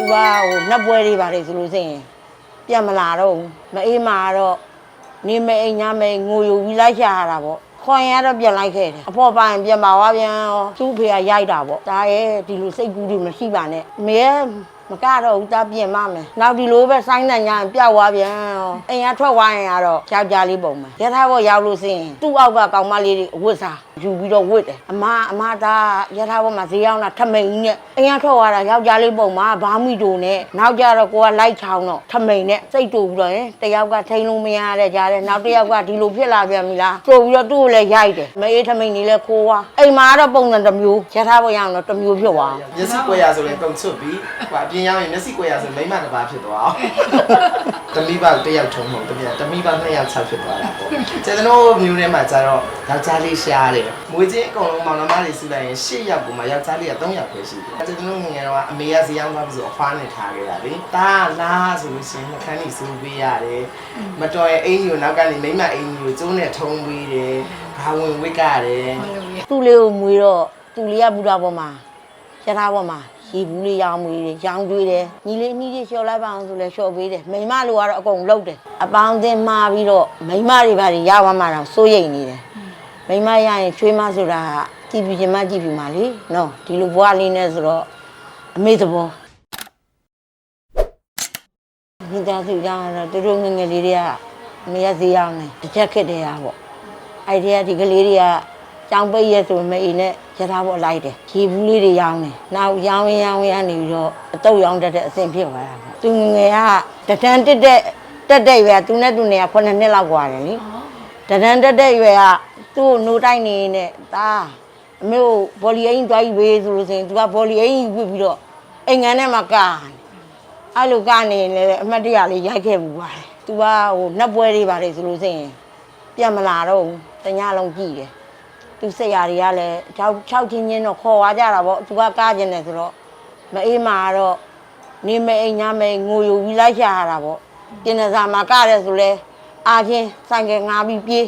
သူကဟိုနှက်ပွဲတွေပါတယ်ဆိုလို့ရှိရင်ပြန်မလာတော့ဘူးမအေးမာတော့နေမအိမ်ညမအိမ်ငိုယူပြီးလိုက်ရှာရတာပေါ့ခွန်ရတော့ပြန်လိုက်ခဲ့တယ်အဖော်ပိုင်ပြန်ပါသွားပြန်ရောသူ့ဖေကရိုက်တာပေါ့ဒါရဲ့ဒီလိုစိတ်ကူးတွေမရှိပါနဲ့အမေက မကတော့ဘူးတာပြင်မမယ်နောက်ဒီလိုပဲဆိုင်းနိုင်ညာပျောက်သွားပြန်ရောအိမ်ကထွက်သွားရင်ကတော့ယောက်ျားလေးပုံမယ်ရထားဘောရောက်လို့စင်သူ့အောက်ကကောင်မလေးတွေအဝတ်စားယူပြီးတော့ဝတ်တယ်အမအမသားရထားဘောမှာဈေးရောက်တာထမိန်ကြီးနဲ့အိမ်ကထွက်သွားတာယောက်ျားလေးပုံမှာဘာမိတူနဲ့နောက်ကြတော့ကိုကလိုက်ချောင်းတော့ထမိန်နဲ့စိတ်တူပြီးတော့ရင်တယောက်ကထိန်လို့မရတဲ့ကြားတယ်နောက်တစ်ယောက်ကဒီလိုဖြစ်လာပြန်ပြီလားဆိုပြီးတော့သူ့ကိုလည်းရိုက်တယ်မအေးထမိန်ကြီးလည်းခိုးသွားအိမ်မှာကတော့ပုံစံတစ်မျိုးရထားဘောရောက်တော့တစ်မျိုးဖြစ်သွားမျက်စိကွဲရဆိုရင်တုံချွတ်ပြီးဟိုအပြင်ရောက်ရင်မျက်စိကွဲရဆိုမိမတစ်ပါးဖြစ်သွားအောင်တမိဘတစ်ယောက်ထုံးလို့တပြက်တမိဘနှစ်ယောက်ချက်ဖြစ်သွားတာပေါ့ကျေကျွန်တော်မျိုးထဲမှာကျတော့ယောက်ျားလေးရှားတယ်မွေးချင်းအကုန်လုံးမောင်နှမတွေစုလိုက်ရင်၈ယောက်ကိုမှယောက်ျားလေးက3ယောက်ပဲရှိတယ်ကျေကျွန်တော်ငယ်ငယ်တော့အမေကဇီယောင်းသွားပြီးဆိုအဖွားနဲ့ထားခဲ့တာလေတာလားဆိုလို့ရှိရင်နှခမ်းကြီးစူးပေးရတယ်မတော်ရဲ့အင်ကြီးကိုနောက်ကနေမိမအင်ကြီးကိုကျိုးနဲ့ထုံးပေးတယ်ဘာဝင်ဝစ်ကရတယ်သူ့လေးကိုမွေတော့သူ့လေးကဘူတာပေါ်မှာရထားပေါ်မှာ ရေဘူးလေးရောင်းမွေတယ်ရောင်းကျွေးတယ်ညီလေးညီလေးလျှော်လိုက်ပါအောင်ဆိုလဲလျှော်ပေးတယ်မိန်းမလိုကတော့အကုန်လုပ်တယ်အပေါင်းအသင်းမှာပြီးတော့မိန်းမတွေဘာတွေရသွားမှတော့စိုးရိမ်နေတယ်မိန်းမရရင်ချွေးမဆိုတာကြည်ပြခြင်းမကြည်ပြမှာလေနော်ဒီလိုဘွားလေးနဲ့ဆိုတော့အမေသဘောမိသားစုကြောင့်တော့သူတို့ငယ်ငယ်လေးတွေကအမေကဈေးရောက်နေတစ်ချက်ခက်တယ်ရပေါ့အဲ့ဒီကဒီကလေးတွေက ကြောင်ပိတ်ရဲဆိုမအိမ်နဲ့ရထားပေါ်လိုက်တယ်ရေဘူးလေးတွေရောင်းတယ်နောက်ရောင်းရင်ရောင်းရင်ကနေပြီးတော့အတုပ်ရောင်းတတ်တဲ့အဆင်ဖြစ်သွားတာပေါ့သူငယ်ကတဒန်းတက်တဲ့တက်တဲ့ရွယ်ကသူနဲ့သူနဲ့က9နှစ်လောက်กว่าတယ်လေတဒန်းတက်တဲ့ရွယ်ကသူ့ကိုနိုးတိုက်နေနဲ့ဒါအမေကိုဘောလီအိမ်သွားပြီးဘေးဆိုလို့ဆိုရင်သူကဘောလီအိမ်ပြပြီးတော့အိမ်ငန်းထဲမှာကာအဲ့လိုကနေလည်းအမတ်တရလေးရိုက်ခဲ့ဘူးပါတယ်သူကဟိုနှက်ပွဲတွေပါတယ်ဆိုလို့ဆိုရင် ပြန်မလာတော့ဘူးတညလုံးကြည့်တယ် သူစိတ်ရာတွေကလည်း6 6ချင်းချင်းတော့ခေါ်သွားကြတာပေါ့သူကကားကျင်တယ်ဆိုတော့မအေးမာတော့နေမအိမ်ညမအိမ်ငိုယူပြီးလိုက်ရှာရတာပေါ့ပြင်နေစာမှာကားတယ်ဆိုလဲအာချင်းဆိုင်ကငါပြီးပြေး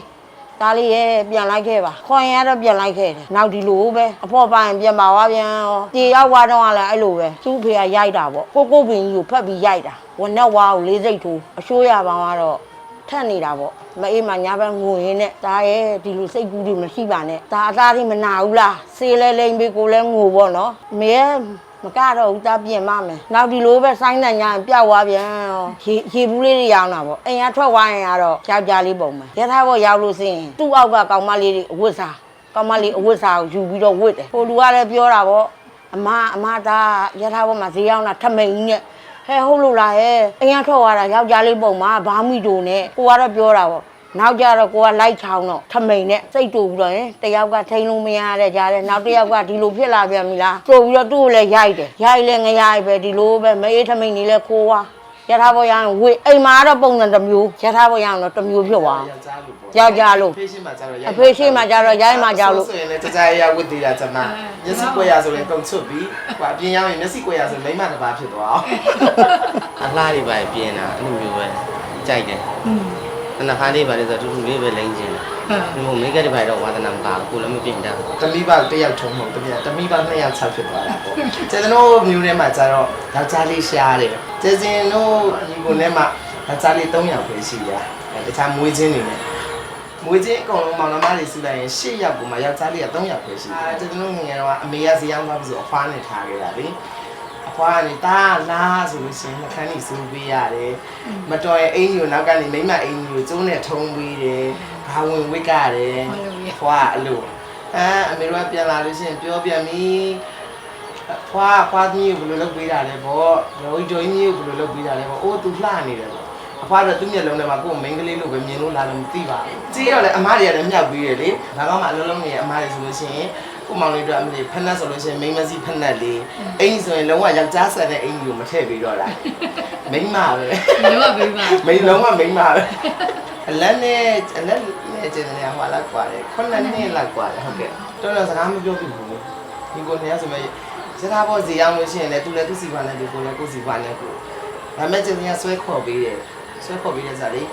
ဒါလေးရဲ့ပြန်လိုက်ခဲ့ပါခွန်ရတော့ပြန်လိုက်ခဲ့တယ်နောက်ဒီလိုပဲအဖော်ပိုင်ပြန်ပါသွားပြန်ရောပြေရောက်သွားတော့လည်းအဲ့လိုပဲသူ့ဖေကရိုက်တာပေါ့ကိုကိုပင်ကြီးကိုဖက်ပြီးရိုက်တာဝနဲ့ဝါကိုလေးစိတ်ထိုးအရှိုးရပါတော့ ထက်နေတာပေါ့မအေးမညာဘက်ငိုရင်းနဲ့ဒါရဲ့ဒီလိုစိတ်ကူးတွေမရှိပါနဲ့ဒါအသားတွေမနာဘူးလားစေးလဲလိမ့်ပြီးကိုလဲငိုပေါ့နော်အမေကမကတော့ဘူးတာပြင်မမယ်နောက်ဒီလိုပဲဆိုင်းနိုင်ညာပျောက်သွားပြန်ရောရေရေဘူးလေးတွေရောင်းတာပေါ့အိမ်ကထွက်သွားရင်ကတော့ယောက်ျားလေးပုံမယ်ရထားဘောရောက်လို့စင်သူ့အောက်ကကောင်မလေးတွေအဝတ်စားကောင်မလေးအဝတ်စားကိုယူပြီးတော့ဝတ်တယ်ဟိုလူကလည်းပြောတာပေါ့အမအမသားရထားဘောမှာဈေးရောက်တာထမိန်ကြီးနဲ့ ဟဲဟုတ်လို့လားဟဲအိမ်ကထွက်သွားတာယောက်ျားလေးပုံမှာဘာမိတူနဲ့ကိုကတော့ပြောတာပေါ့နောက်ကြတော့ကိုကလိုက်ချောင်းတော့ထမိန်နဲ့စိတ်တူပြီးတော့ရင်တယောက်ကထိန်လို့မရတဲ့ကြားတယ်နောက်တစ်ယောက်ကဒီလိုဖြစ်လာပြန်ပြီလားဆိုပြီးတော့သူ့ကိုလည်းရိုက်တယ်ရိုက်လဲငရိုက်ပဲဒီလိုပဲမအေးထမိန်ကြီးလဲခိုးသွား ရထားပေါ်ရရင်ဝေအိမ်မှာတော့ပုံစံတစ်မျိုးရထားပေါ်ရရင်တော့တစ်မျိုးဖြစ်သွားယောက်ျားလို့ပေါ့ယောက်ျားလို့ဖေးရှင်းမှာကျတော့အဖေရှိမှကြတော့ရိုက်မှကြလို့ ဆိုရင်လည်းကြကြရရဝတ်သေးတာကျမမျက်စိကွဲရဆိုရင်တုံချွတ်ပြီးဟိုအပြင်ရောက်ရင်မျက်စိကွဲရဆိုမိမတစ်ပါးဖြစ်သွားအောင်အလားတွေပါပြင်းတာအဲ့လိုမျိုးပဲကြိုက်တယ်။ နှခါးလေးပါလေဆိုတူတူလေးပဲလိမ့်ကျင်တယ်။ဒီမို့မိတ်ကတွေပါတော့ဝါသနာမပါဘူးကိုလည်းမပြင်တတ်ဘူးတမိဘတစ်ယောက်ထုံးလို့တပြက်တမိဘနှစ်ယောက်ချက်ဖြစ်သွားတာပေါ့ကျေကျွန်တော်မျိုးထဲမှာကျတော့ယောက်ျားလေးရှားတယ်ကျေစင်တို့ဒီကိုထဲမှာယောက်ျားလေး3ယောက်ပဲရှိရအဲတခြားမွေးချင်းတွေနဲ့မွေးချင်းအကုန်လုံးမောင်နှမတွေစုလိုက်ရင်10ယောက်ကိုမှယောက်ျားလေးက3ယောက်ပဲရှိတယ်အဲကျွန်တော်ငယ်ငယ်တော့အမေကဇီယောင်းသွားပြီးဆိုအဖွားနဲ့ထားခဲ့တာလေ အဖွားကနေတာလားဆိုလို့ရှိရင်နှခမ်းကြီးစူးပေးရတယ်မတော်ရဲ့အင်ကြီးကိုနောက်ကနေမိမအင်ကြီးကိုကျိုးနဲ့ထုံးပေးတယ်ဘာဝင်ဝစ်ကရတယ်ဖွားအလို့အဲအမေတို့ကပြန်လာလို့ရှိရင်ပြောပြန်ပြီဖွားဖွားကြီးကိုဘယ်လိုလုပ်ပေးတာလဲပေါ့ဒေါ်ကြီးဒေါ်ကြီးကိုဘယ်လိုလုပ်ပေးတာလဲပေါ့အိုး तू လှနေတယ်ပေါ့အဖွားတော့သူ့မျက်လုံးထဲမှာကိုယ်မိန်းကလေးလို့ပဲမြင်လို့လာလို့မသိပါဘူးကြည့်တော့လေအမားတွေကလည်းမြောက်ပြီးတယ်လေဒါကောင်မှအလုံးလုံးနေအမားတွေဆိုလို့ရှိရင် ကိုမောင်လေးတို့အမလေးဖက်နက်ဆိုလို့ရှိရင်မိန်းမစီဖက်နက်လေးအင်ဆိုရင်လုံးဝယောက်ျားဆန်တဲ့အင်ကြီးကိုမထည့်ပြီးတော့လားမိန်းမပဲ လောကဘေးပါ မိန်းလုံးဝမိန်းမပဲအလက်နဲ့အလက်နဲ့ကျင်နေဟွာလောက်กว่าတယ်ခုနှစ်နှစ်လောက်กว่าတယ်ဟုတ်ကဲ့တော်တော်စကားမပြောပြဘူးဒီကိုနေရဆိုမဲ့စကားပေါ်စီအောင်လို့ရှိရင်လည်းသူလည်းသူစီပါနဲ့ဒီကိုလည်းကိုစီပါနဲ့ကိုဒါမဲ့ကျင်နေဆွဲခေါ်ပေးတယ်ဆွဲခေါ်ပေးတဲ့စားလေး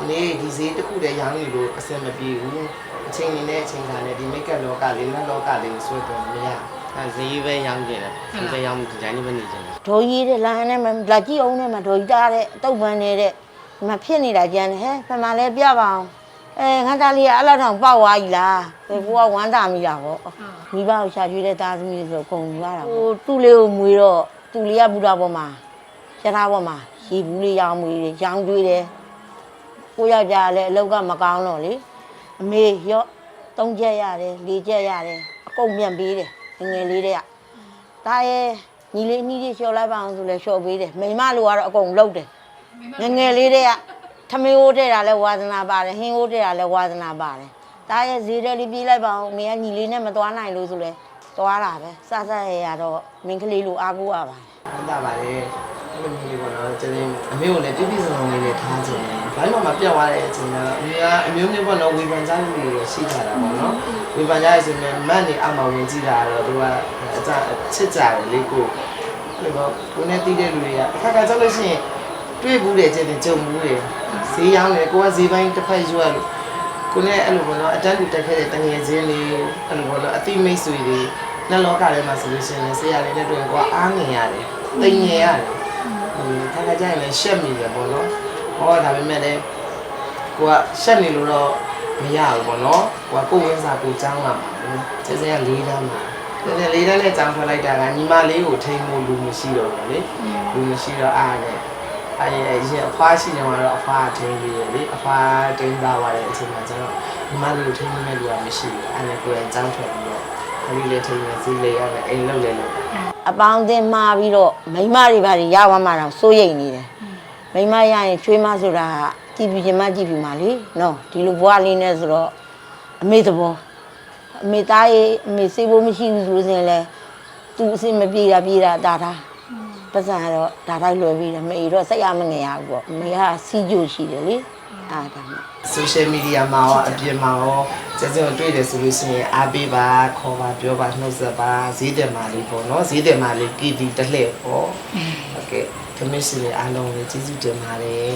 ဒီနေ့ဒီဈေးတစ်ခုတည်းရောင်းနေလို့အဆင်မပြေဘူးအချိန်နေနဲ့အချိန်ခါနဲ့ဒီမိတ်ကပ်လောကလေးလက်လောကလေးကိုဆွဲတော့မရအဲဈေးပဲရောင်းကျင်တယ်ဈေးပဲရောင်းဒီတိုင်းလေးပဲနေကျင်တယ်ဒိုကြီးတဲ့လမ်းနဲ့မလာကြည့်အောင်နဲ့မဒိုကြီးတားတဲ့အတုပ်ပန်းနေတဲ့ဒီမဖြစ်နေတာကြမ်းတယ်ဟဲ့ဖမလဲပြပါအောင်အဲငါသားလေးကအဲ့လောက်တောင်ပေါက်သွားပြီလားဒီကိုကဝမ်းသာမိတာပေါ့မိဘကိုရှာကျွေးတဲ့သားသမီးဆိုခုံယူရတာဟိုသူ့လေးကိုမွေတော့သူ့လေးကဘုရားပေါ်မှာရထားပေါ်မှာရေဘူးလေးရောင်းမွေတယ်ရောင်းကျွေးတယ် ကိုယောက်ျားလည်းအလောက်ကမကောင်းတော့လေအမေရော့သုံးချက်ရတယ်လေးချက်ရတယ်အကုန်မြန်ပေးတယ်ငယ်ငယ်လေးတွေကဒါရဲ့ညီလေးညီလေးလျှော်လိုက်ပါအောင်ဆိုလဲလျှော်ပေးတယ်မိမလိုကတော့အကုန်လုပ်တယ်ငယ်ငယ်လေးတွေကထမင်းအိုးတဲ့တာလဲဝါသနာပါတယ်ဟင်းအိုးတဲ့တာလဲဝါသနာပါတယ်ဒါရဲ့ဈေးတယ်လေးပြေးလိုက်ပါအောင်အမေကညီလေးနဲ့မသွားနိုင်လို့ဆိုလဲသွားတာပဲစစရရတော့မင်းကလေးလိုအားကိုးရပါတယ်ဟုတ်တာပါလေ အဲ့လိုမျိုးလေးပေါ့နော်ကျင်းအမေကိုလည်းပြည့်ပြည့်စုံစုံလေးနဲ့ထားခြင်းတယ်ဘာမှမပြတ်သွားတဲ့အချိန်ကတော့အမေကအမျိုးမျိုးပေါ့နော်ဝေဖန်ကြတဲ့လူတွေရှိကြတာပေါ့နော်ဝေဖန်ကြရဆိုရင်မတ်နေအမှဝင်ကြည့်တာတော့သူကအကြချစ်ကြတယ်လေကိုအဲ့လိုပေါ့ကိုနဲ့တီးတဲ့လူတွေကအခါခါကြောက်လို့ရှိရင်တွေ့ဘူးတယ်ကျင်းကြုံဘူးတယ်ဈေးရောင်းတယ်ကိုကဈေးပိုင်းတစ်ဖက်ရွက်လို့ကိုနဲ့အဲ့လိုပေါ့နော်အတန်းတူတက်ခဲ့တဲ့တငယ်ချင်းလေးအဲ့လိုပေါ့နော်အတိမိတ်ဆွေတွေနှစ်လောကထဲမှာဆိုလို့ရှိရင်ဆရာလေးနဲ့တွေ့ရင်ကိုကအားငင်ရတယ်တိမ်ငင်ရတယ်ဟို ခါခါကျရင်လည်းရှက်မိတယ်ပေါ့နော်။ဟောဒါပေမဲ့လည်းကိုကရှက်နေလို့တော့မရဘူးပေါ့နော်။ကိုကကိုယ်ဝင်းစာကိုចောင်းလာမှာ။ကျေစရလေးတန်းမှာ။ကျေစရလေးတန်းနဲ့ចောင်းထွက်လိုက်တာကညီမလေးကိုထိန်းဖို့လူမရှိတော့ဘူးလေ။လူမရှိတော့အားနဲ့အဲ့ရဲ့ရင်အဖွားရှိနေမှာတော့အဖွားထိန်းပြီးရလေ။အဖွားထိန်းသွားပါတဲ့အချိန်မှာကျတော့ညီမလေးကိုထိန်းနေတဲ့လူကမရှိဘူး။အဲ့နဲ့ကိုယ်ကចောင်းထွက်ပြီးတော့ ခလေးလေးထိန်းနေစီးလေးရတယ်အိမ်လုံးလေးလို့အပေါင်းအသင်းမှားပြီးတော့မိန်းမတွေဘာတွေရသွားမှတော့စိုးရိမ်နေတယ်မိန်းမရရင်ချွေးမဆိုတာကြည်ပြချင်းမကြည်ပြမှာလေနော်ဒီလိုဘွားလေးနဲ့ဆိုတော့အမေသဘောအမေသားရေးအမေစေဖို့မရှိဘူးဆိုလို့ဆိုရင်လည်းသူအစင်မပြေတာပြေတာဒါတာပတ်စံကတော့ဒါတိုင်းလွယ်ပြီးတယ်မေတော့စိတ်ရမငယ်ရဘူးပေါ့အမေကစီးကြိုရှိတယ်လေ အားဒါမှ social media မှာရောအပြင်မှာရောကျကျတွေ့တယ်ဆိုလို့ရှိရင်အားပေးပါခေါ်ပါပြောပါနှုတ်ဆက်ပါဈေးတယ်မာလေးပေါ့နော်ဈေးတယ်မာလေးကီတီတစ်လှည့်ပေါ့ဟုတ်ကဲ့ခမစ်စီလေးအားလုံးလေးကျေးဇူးတင်ပါတယ်